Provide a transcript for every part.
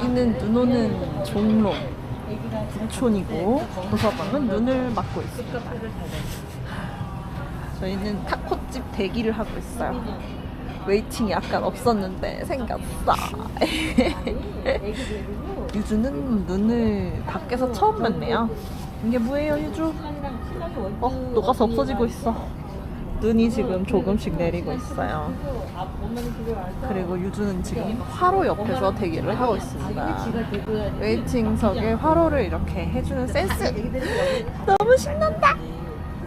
여기는 눈 오는 종로 북촌이고 도서관은 눈을 막고 있습니다. 저희는 타코집 대기를 하고 있어요. 웨이팅이 약간 없었는데 생겼어. 유주는 눈을 밖에서 처음 봤네요. 이게 뭐예요, 유주? 어, 녹아서 없어지고 있어. 눈이 지금 조금씩 내리고 있어요. 그리고 유주는 지금 화로 옆에서 대기를 하고 있습니다. 웨이팅석에 화로를 이렇게 해주는 센스! 너무 신난다!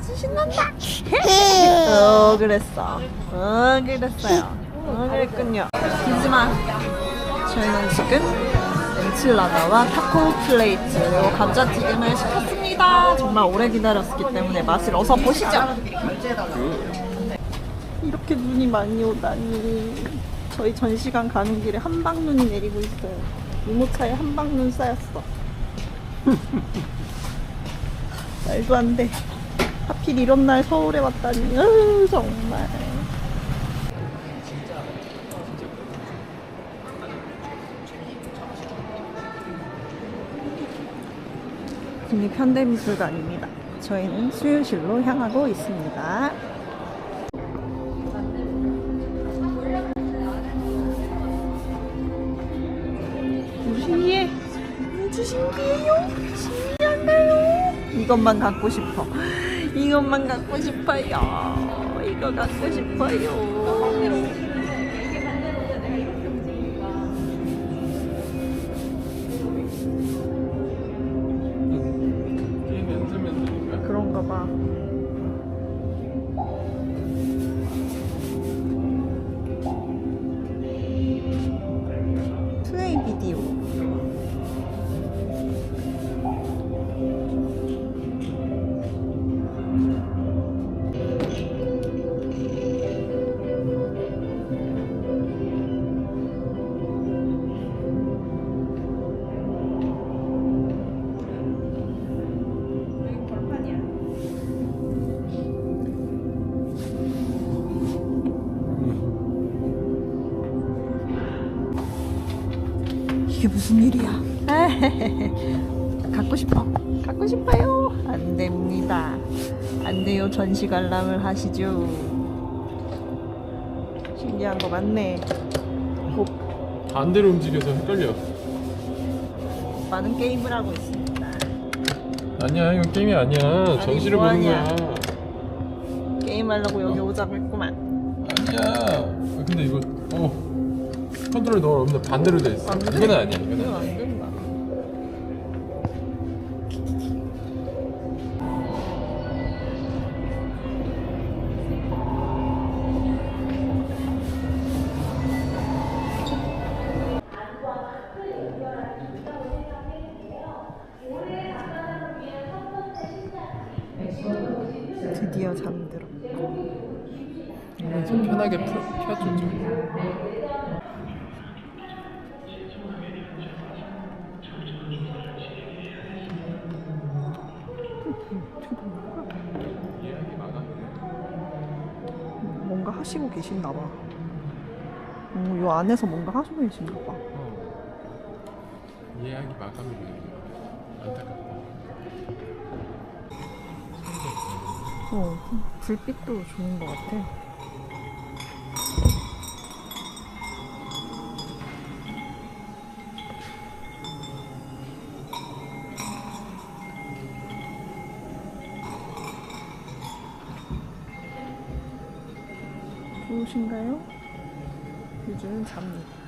신난다! 어, 그랬어. 어, 그랬어요. 어, 그랬군요. 하지만 저희는 지금 엔칠라다와 타코 플레이트 그리고 감자튀김을 시켰습니다. 정말 오래 기다렸기 때문에 맛을 어서 보시죠. 이렇게 눈이 많이 오다니. 저희 전시관 가는 길에 한방눈이 내리고 있어요. 유모차에 한방눈 쌓였어. 말도 안 돼. 하필 이런 날 서울에 왔다니. 으, 정말. 국립현대미술관입니다. 저희는 수유실로 향하고 있습니다. 신기해. 아주 신기해요. 신기한데요. 이것만 갖고 싶어. 이것만 갖고 싶어요. 이거 갖고 싶어요. 이게 무슨 일이야? 갖고 싶어. 갖고 싶어요. 안 됩니다. 안 돼요. 전시 관람을 하시죠. 신기한 거 많네. 오, 반대로 움직여서 헷갈려 많은 게임을 하고 있습니다. 아니야 이거 게임이 아니야 전시를 보는 뭐하냐. 거야 게임하려고 여기 오자고 했구만. 아니야 근데 이거 어 컨트롤 너무 없는데 반대로 돼 있어 안 돼? 이건 아니야 아니야 안 된다. 드디어 잠들었고 좀 편하게 펴, 좀 하시고 계신가 봐. 오, 요 안에서 뭔가 하시고 계신가 봐. 어. 예약이 마감이네 안타깝다 어, 불빛도 좋은 것 같아. 좋으신가요? 요즘은 잡니다.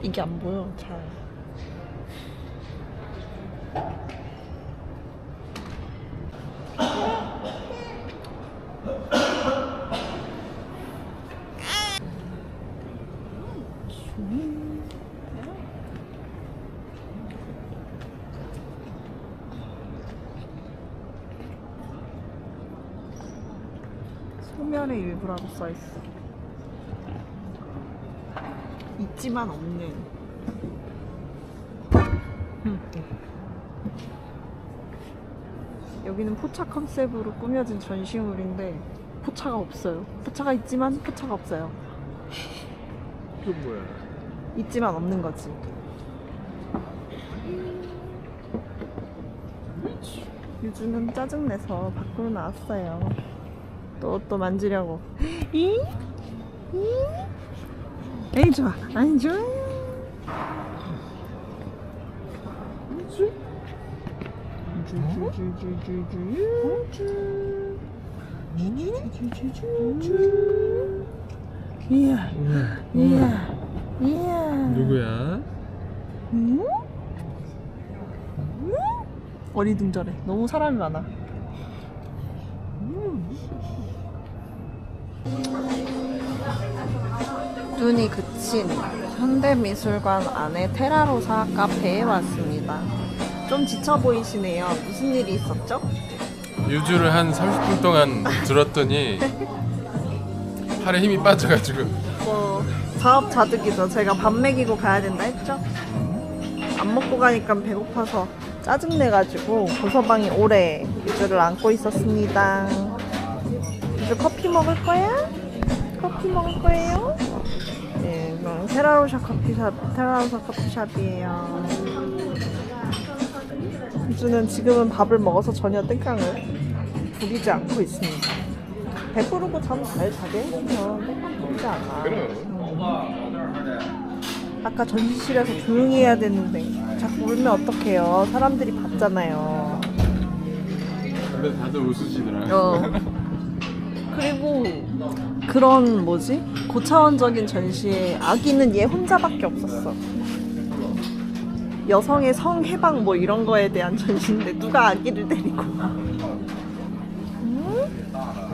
이게 안 보여 잘. 소멸의 일부라고 써있어. 있지만 없는. 여기는 포차 컨셉으로 꾸며진 전시물인데 포차가 없어요. 포차가 있지만 포차가 없어요. 이건 뭐야? 있지만 없는 거지. 유주는 짜증내서 밖으로 나왔어요. 또 또 만지려고. 이? 이? 에이 좋아. 아니 좋아. 이야. 이야. 이야. 누구야? 응? 응? 어리둥절해. 너무 사람이 많아. 눈이 그친 현대미술관 안에 테라로사 카페에 왔습니다. 좀 지쳐 보이시네요. 무슨 일이 있었죠? 유주를 한 30분 동안 들었더니 팔에 힘이 빠져가지고 뭐 사업자득이죠. 제가 밥 먹이고 가야 된다 했죠. 안 먹고 가니까 배고파서 짜증내가지고 고서방이 오래 유주를 안고 있었습니다. 유주 커피 먹을 거야? 커피 먹을 거예요? 네, 테라로샤 커피샵, 테라로사 커피샵이에요. 유주는 지금은 밥을 먹어서 전혀 땡깡을 부리지 않고 있습니다. 배부르고 잠잘 자게 해주면 땡깡 부리지 않아. 아까 전시실에서 조용히 해야 되는데 자꾸 울면 어떡해요. 사람들이 봤잖아요. 근데 다들 웃으시더라. 어. 그리고 그런 뭐지? 고차원적인 전시에 아기는 얘 혼자밖에 없었어. 여성의 성 해방 뭐 이런 거에 대한 전시인데 누가 아기를 데리고 와?